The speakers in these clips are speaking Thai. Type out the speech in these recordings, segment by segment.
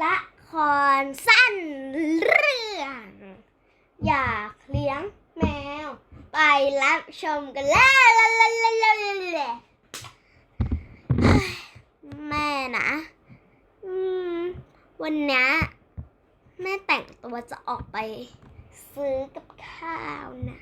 ละครสั้นเรื่อง อยากเลี้ยงแมว ไปรับชมกันเลยแม่นะวันนี้แม่แต่งตัวจะออกไปซื้อกับข้าวนะ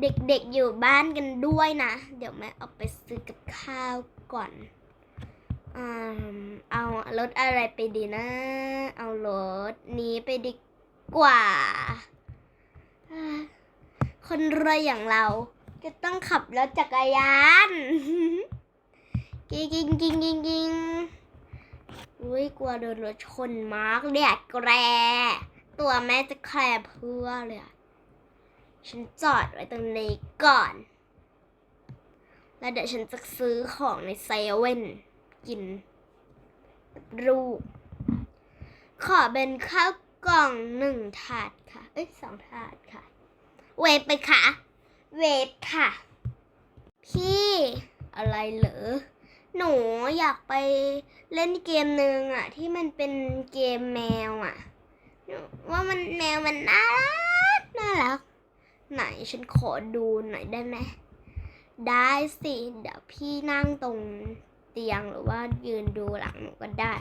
เด็กๆอยู่บ้านกันด้วยนะ เดี๋ยวแม่ออกไปซื้อกับข้าวก่อน เอารถอะไรไปดีนะ เอารถนี้ไปดีกว่า คนรวยอย่างเราก็ต้องขับรถจักรยานกิงกิงกิงกิงกิงอุ้ยกลัวโดนรถชนมากแดดแกรตัวแม่จะแคลเพื่อเลยฉันจอดไว้ตรงนี้ก่อน แล้วเดี๋ยวฉันจะซื้อของในเซเว่น กิน รูปขอเป็นข้าวกล่องหนึ่งถาดค่ะ เอ้ยสองถาดค่ะ เวฟไปค่ะ เวฟค่ะ พี่อะไรเหรอ หนูอยากไปเล่นเกมหนึ่งอะ ที่มันเป็นเกมแมวอะ ว่ามันแมวมันน่ารักน่ารัก ไหนฉันขอดูหน่อยได้ไหมได้สิ เดี๋ยวพี่นั่งตรง เตียงหรือว่ายืนดูหลังหนูก็ได้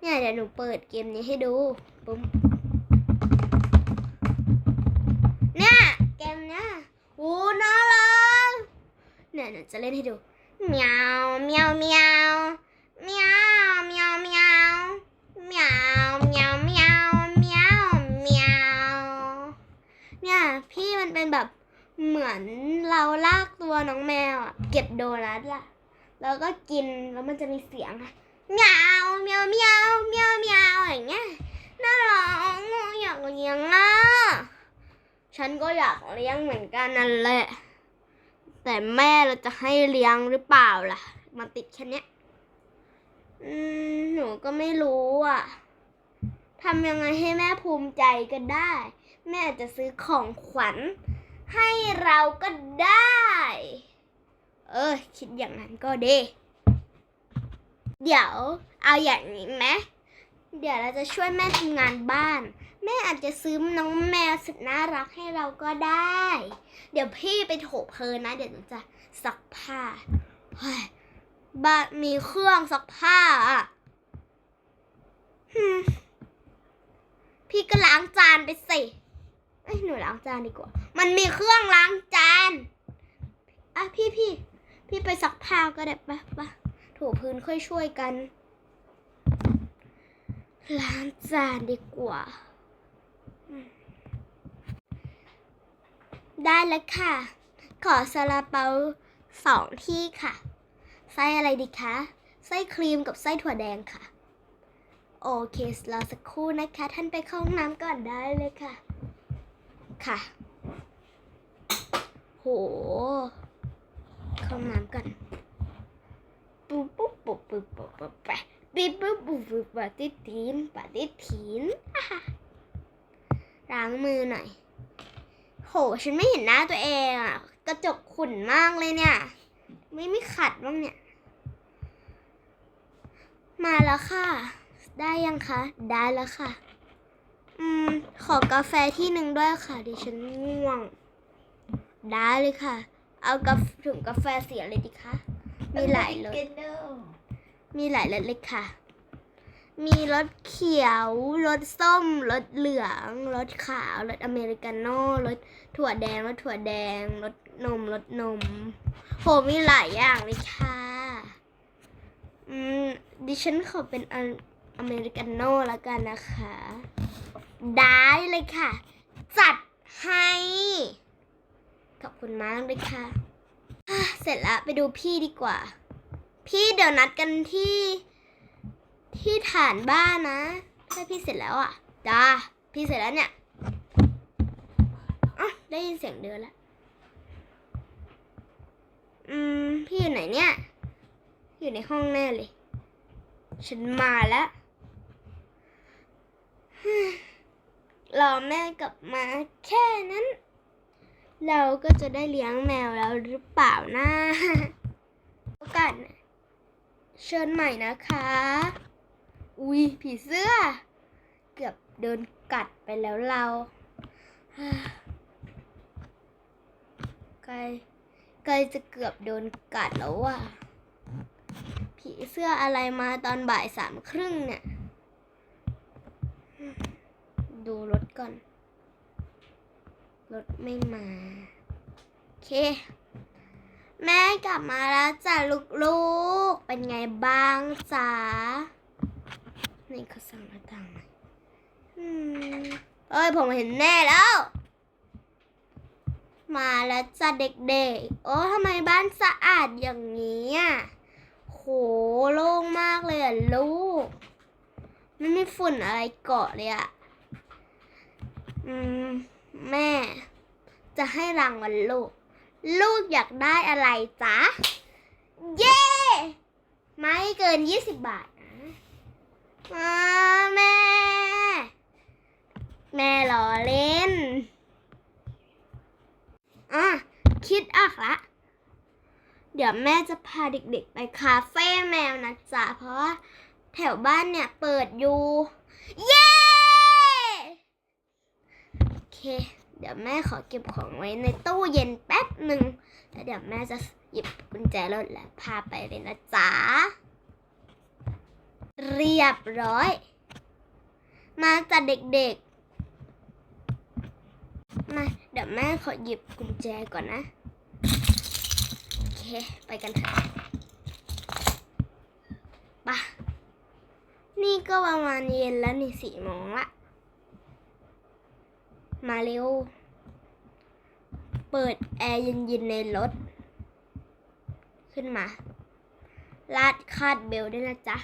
เนี่ยเดี๋ยวหนูเปิดเกมนี้ให้ดูปุ๊มเนี่ยเกมเนี้ยโอ้น่ารักเนี่ยหนูจะเล่นให้ดูเมียวเมียวเมียวเมียวเมียวเมียวเมียวเมียวเมียวเมียวเมียวเนี่ยพี่มันเป็นแบบเหมือนเราลากตัวน้องแมวอะเก็บโดนัทล่ะ แล้วก็กินแล้วมันจะมีเสียงอะเมียวเมียวเมียวเมียวเมียวอย่างเงี้ยน่ารักอะอยากเลี้ยงอะฉันก็อยากเลี้ยงเหมือนกันนั่นแหละ แต่แม่เราจะให้เลี้ยงหรือเปล่าล่ะ มาติดแค่เนี้ยหนูก็ไม่รู้อะทำยังไงให้แม่ภูมิใจก็ได้ แม่จะซื้อของขวัญให้เราก็ได้ เออ คิดอย่างนั้นก็ดีเดี๋ยวเอาอย่างนี้ไหมเดี๋ยวเราจะช่วยแม่ทำงานบ้าน แม่อาจจะซื้อน้องแมวสุดน่ารักให้เราก็ได้ เดี๋ยวพี่ไปโถเพลินนะ เดี๋ยวหนูจะซักผ้าเฮ้ยบ้านมีเครื่องซักผ้าอะพี่ก็ล้างจานไปสิเอ้ยหนูล้างจานดีกว่า มันมีเครื่องล้างจานอะพี่พี่ พี่ไปซักผ้าก็ได้ปะปะถูพื้นค่อยช่วยกัน ล้างจานดีกว่า ได้แล้วค่ะ ขอซาลาเปาสองที่ค่ะ ไส้อะไรดีคะ ไส้ครีมกับไส้ถั่วแดงค่ะ โอเครอสักครู่นะคะ ท่านไปเข้าห้องน้ำก่อนได้เลยค่ะ ค่ะ โห เข้าห้อน้ำก่อนปุ๊บปุ๊บปุ๊บปุ๊บปุ๊บปุ๊บไปปิ๊บปุ๊บปุ๊บปุ๊บปฏิทินปฏิทินล้างมือหน่อย โห ฉันไม่เห็นหน้าตัวเองอะ กระจกขุ่นมากเลยเนี่ย ไม่ไม่ขัดบ้างเนี่ย มาแล้วค่ะ ได้ยังคะ ได้แล้วค่ะ อืม ขอกาแฟที่หนึ่งด้วยค่ะ ดิฉันง่วง ได้เลยค่ะ เอากาแฟถุงกาแฟเสียเลยดีคะ มีหลายรสมีหลายรสเลยค่ะ มีรสเขียว รสส้ม รสเหลือง รสขาว รสอเมริกาโน่ รสถั่วแดง รสถั่วแดง รสนม รสนม โห มีหลายอย่างเลยค่ะ อืม ดิฉันขอเป็นอเมริกาโน่ล้วกันนะคะ ได้เลยค่ะ จัดให้ ขอบคุณมากเลยค่ะ เสร็จแล้วไปดูพี่ดีกว่า พี่เดี๋ยวนัดกันที่ ที่ฐานบ้านนะ ถ้าพี่เสร็จแล้วอะจ้าพี่เสร็จแล้วเนี่ยอะได้ยินเสียงเดินแล้ว อืม พี่อยู่ไหนเนี่ย อยู่ในห้องแน่เลย ฉันมาแล้วรอแม่กลับมาแค่นั้น เราก็จะได้เลี้ยงแมวแล้วหรือเปล่านะโอกาสเชิญใหม่นะคะ อุ้ยผีเสื้อ เกือบโดนกัดไปแล้วเราใกล้ใกล้จะเกือบโดนกัดแล้วว่ะ ผีเสื้ออะไรมาตอนบ่ายสามครึ่งเนี่ย ดูรถก่อน รถไม่มาโอเค แม่กลับมาแล้วจ้ะลูกๆ เป็นไงบ้างจ๊ะนี่เขาสั่งหน้าต่างไหมเอ้ย ผมเห็นแน่แล้ว มาแล้วจ้ะเด็กๆ โอ้ทำไมบ้านสะอาดอย่างนี้อะโหโล่งมากเลยอะลูก ไม่มีฝุ่นอะไรเกาะเลยอะ อืม แม่ จะให้รางวัลลูก ลูกอยากได้อะไรจ๊ะ เย้ ไม่เกิน20บบาทนะแม่ แม่ล้อเล่น อะ คิดออกละเดี๋ยวแม่จะพาเด็กๆ ไปคาเฟ่แมวนะจ๊ะ เพราะว่าแถวบ้านเนี่ยเปิดอยู่ เย้ โอ เค เดี๋ยวแม่ขอเก็บของไว้ในตู้เย็นแป๊บหนึ่งแล้วเดี๋ยวแม่จะหยิบกุญแจรถแล้วพาไปเลยนะจ๊ะ เรียบร้อย มาจัดเด็กๆ มาเดี๋ยวแม่ขอหยิบกุญแจก่อนนะ โอเค ไปกันเถอะไปะนี่ก็ประมาณเย็นแล้วนี่สี่โมงละ มาเร็ว เปิดแอร์เย็นๆในรถ ขึ้นมา ลาดคาดเบลด้วยนะจ๊ะ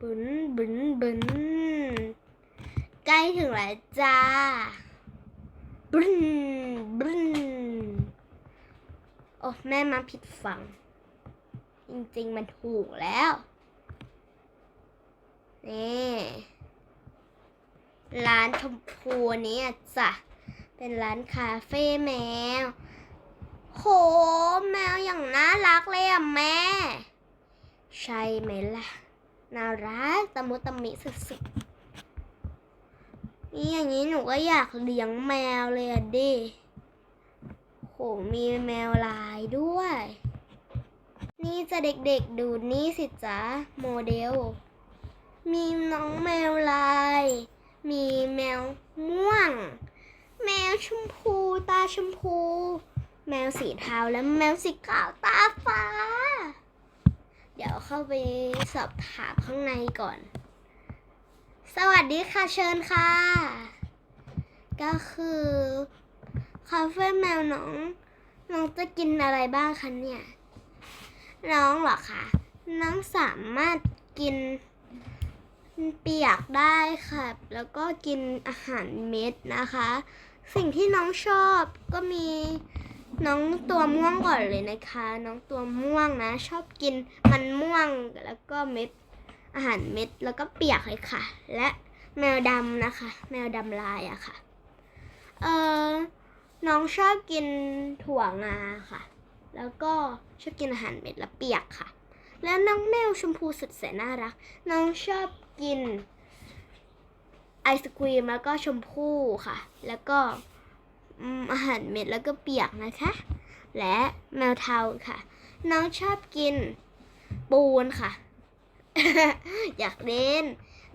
บึนบึนบึนใกล้ถึงแล้วจ้าบึนบึนโอ้แม่มาผิดฝั่ง จริงๆ มันถูกแล้ว นี่ ร้านชมพูนี้จ้ะ เป็นร้านคาเฟ่แมว โห แมวอย่างน่ารักเลยอะแม่ ใช่ไหมล่ะ น่ารักตะมุตะมิสุดๆนี่อย่างนี้หนูก็อยากเลี้ยงแมวเลยอะดิ โห มีแมวลายด้วย นี่จะเด็กๆดูนี่สิจ๊ะ โมเดล มีน้องแมวลาย มีแมวม่วง แมวชมพู ตาชมพู แมวสีเทาและแมวสีขาวตาฟ้า เดี๋ยวเข้าไปสอบถามข้างในก่อน สวัสดีค่ะเชิญค่ะ ก็คือคาเฟ่แมวน้อง น้องจะกินอะไรบ้างคะเนี่ย น้องเหรอคะ น้องสามารถกิน เปียกได้ค่ะ แล้วก็กินอาหารเม็ดนะคะ สิ่งที่น้องชอบก็มีน้องตัวม่วงก่อนเลยนะคะ น้องตัวม่วงนะ ชอบกินมันม่วงแล้วก็เม็ดอาหารเม็ดแล้วก็เปียกเลยค่ะ และแมวดำนะคะ แมวดำลายอะค่ะ เออน้องชอบกินถั่วงาค่ะ แล้วก็ชอบกินอาหารเม็ดและเปียกค่ะ แล้วน้องแมวชมพูสุดแสนน่ารัก น้องชอบ กินไอศครีมแล้วก็ชมพู่ค่ะ แล้วก็อืมอาหารเม็ดแล้วก็เปียกนะคะ และแมวเทาค่ะ น้องชอบกินปูนค่ะ อยากเล่น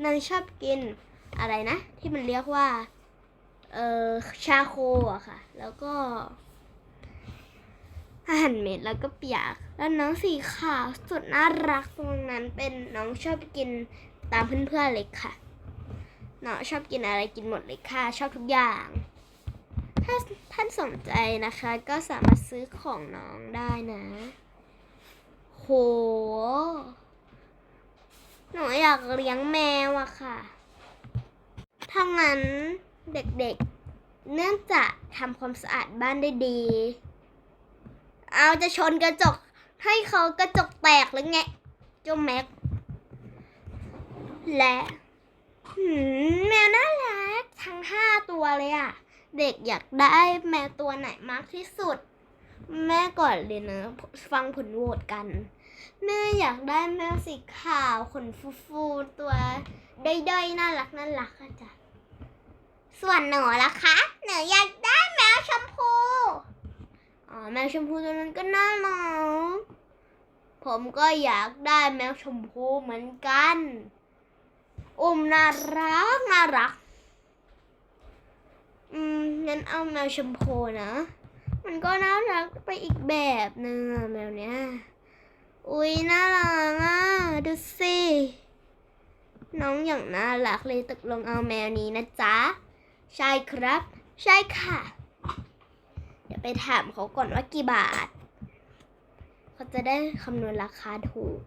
น้องชอบกินอะไรนะ ที่มันเรียกว่า เออชาโคอะค่ะ แล้วก็อาหารเม็ดแล้วก็เปียก แล้วน้องสีขาวสุดน่ารักตรงนั้นเป็นน้องชอบกิน ตามเพื่อนๆเลยค่ะน้องชอบกินอะไรกินหมดเลยค่ะ ชอบทุกอย่าง ถ้าท่านสนใจนะคะ ก็สามารถซื้อของน้องได้นะ โห หนูอยากเลี้ยงแมวอะค่ะ ถ้างั้นเด็กๆ เนื่องจากทำความสะอาดบ้านได้ดี เอาจะชนกระจกให้เขากระจกแตกหรือไงเจ้าแม็ก และแมวน่ารักทั้งห้าตัวเลยอะเด็กอยากได้แมวตัวไหนมากที่สุด แม่ก่อนเลยนะ ฟังผลโหวตกัน แม่อยากได้แมวสีขาวขนฟูๆตัวด้อยๆน่ารักน่ารักอะจ้ะส่วนหนูล่ะคะหนูอยากได้แมวชมพูอ๋อแมวชมพูตัวนั้นก็น่ารักผมก็อยากได้แมวชมพูเหมือนกัน อุ้มน่ารักน่ารัก อืมงั้นเอาแมวชมพูนะ มันก็น่ารักไปอีกแบบหนึ่งแมวเนี้ย อุ้ยน่ารักอะดูสิน้องอย่างน่ารักเลยตกลงเอาแมวนี้นะจ๊ะ ใช่ครับ ใช่ค่ะ เดี๋ยวไปถามเขาก่อนว่ากี่บาท เขาจะได้คำนวณราคาถูก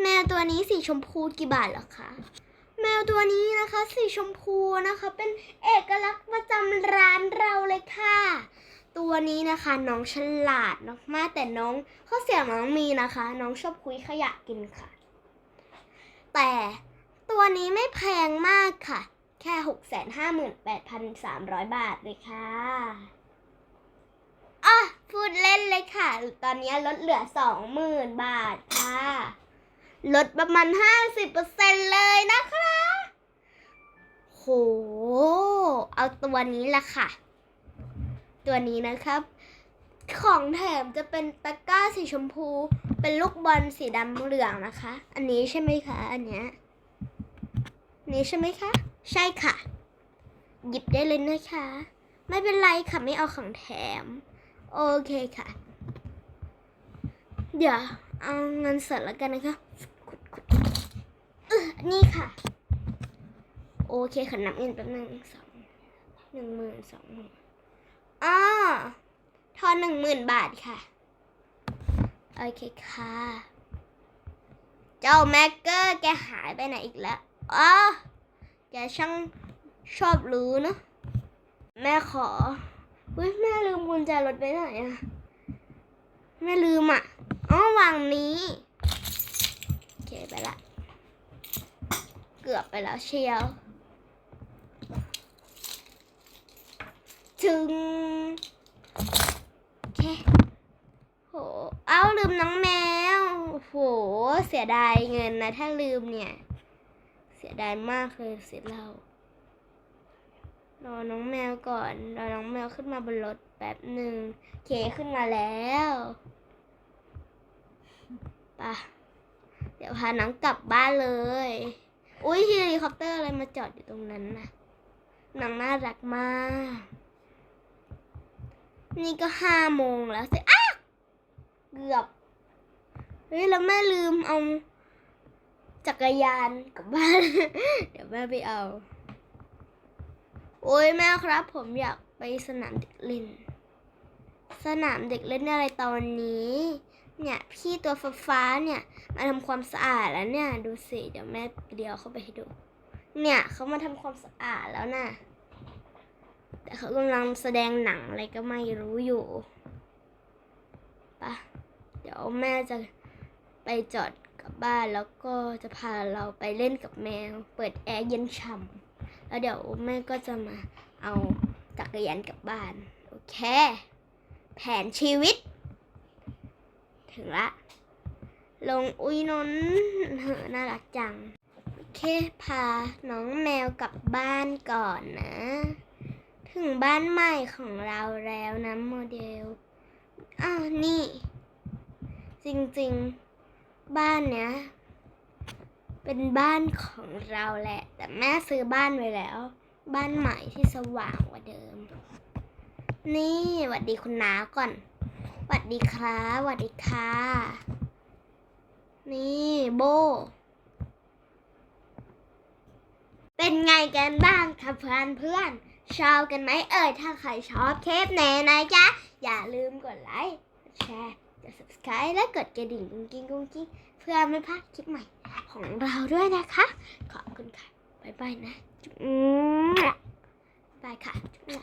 แมวตัวนี้สีชมพูกี่บาทหรอคะ แมวตัวนี้นะคะสีชมพูนะคะเป็นเอกลักษณ์ประจำร้านเราเลยค่ะ ตัวนี้นะคะน้องฉลาดมากแต่น้องข้อเสียงน้องมีนะคะ น้องชอบคุยขยะกินค่ะ แต่ตัวนี้ไม่แพงมากค่ะ แค่หกแสนห้าหมื่นแปดพันสามร้อยบาทเลยค่ะอะพูดเล่นเลยค่ะ ตอนนี้ลดเหลือสองหมื่นบาทค่ะ ลดประมาณห้าสิบเปอร์เซ็นเลยนะคะ โห เอาตัวนี้ละค่ะ ตัวนี้นะครับ ของแถมจะเป็นตะกร้าสีชมพู เป็นลูกบอลสีดำเหลืองนะคะ อันนี้ใช่ไหมคะ อันเนี้ย นี่ใช่ไหมคะ ใช่ค่ะ หยิบได้เลยนะคะ ไม่เป็นไรค่ะ ไม่เอาของแถม โอเคค่ะ เดี๋ยว เอาเงินสดแล้วกันนะคะนี่ค่ะ โอเคขอนับเงินแป๊บนึงสองหนึ่งหมื่นสองหมื่นอ้อทอนหนึ่งหมื่นบาทค่ะ โอเคค่ะ เจ้าแม็กเกอร์แกหายไปไหนอีกแล้วอ๋อแกช่างชอบรู้เนอะแม่ขออุ้ยแม่ลืมกุญแจรถไปไหนอะแม่ลืมอะ อ๋อวางนี้ โอเคไปละ เกือบไปแล้วเชียว ถึง โอเคโห เอาลืมน้องแมว โห เสียดายเงินนะ ถ้าลืมเนี่ย เสียดายมากเลยเสียเรารอน้องแมวก่อน รอน้องแมวขึ้นมาบนรถแป๊บหนึ่งเคขึ้นมาแล้ว ปะเดี๋ยวพาน้องกลับบ้านเลย อุ้ยเฮลิคอปเตอร์อะไรมาจอดอยู่ตรงนั้นนะน้องน่ารักมาก นี่ก็ห้าโมงแล้วสิอ้าเกือบ เฮ้ยแล้วแม่ลืมเอาจักรยานกลับบ้าน เดี๋ยวแม่ไปเอา โอ้ยแม่ครับ ผมอยากไปสนามเด็กเล่น สนามเด็กเล่นอะไรตอนนี้ เนี่ยพี่ตัวฟ้าเนี่ยมาทำความสะอาดแล้วเนี่ยดูสิเดี๋ยวแม่เดียวเข้าไปให้ดู เนี่ยเขามาทำความสะอาดแล้วน่ะแต่เขากำลังแสดงหนังอะไรก็ไม่รู้อยู่ปะเดี๋ยวแม่จะไปจอดกลับบ้านแล้วก็จะพาเราไปเล่นกับแมว เปิดแอร์เย็นฉ่ำแล้วเดี๋ยวแม่ก็จะมาเอาจักรยานกลับบ้าน โอเค แผนชีวิต ถึงละ ลงอุ้ยนนท์เหอะน่ารักจัง โอเค พาน้องแมวกลับบ้านก่อนนะ ถึงบ้านใหม่ของเราแล้วนะโมเดล อ้าวนี่ จริงๆ บ้านเนี้ยเป็นบ้านของเราแหละ แต่แม่ซื้อบ้านไว้แล้ว บ้านใหม่ที่สว่างกว่าเดิม นี่หวัดดีคุณน้าก่อน หวัดดีครับหวัดดีค่ะ นี่โบ เป็นไงกันบ้างครับเพื่อนเพื่อนๆชอบกันไหมเอ่ย ถ้าใครชอบเทปแน่นะจ๊ะ อย่าลืมกดไลค์กดแชร์กด subscribe และกดกระดิ่งกุ้งกิ้งกุ้งกิ้งเพื่อไม่พลาดคลิปใหม่ของเราด้วยนะคะ ขอบคุณค่ะ บ๊ายบายนะ จุ๊บบ๊ายบายค่ะจุ๊บ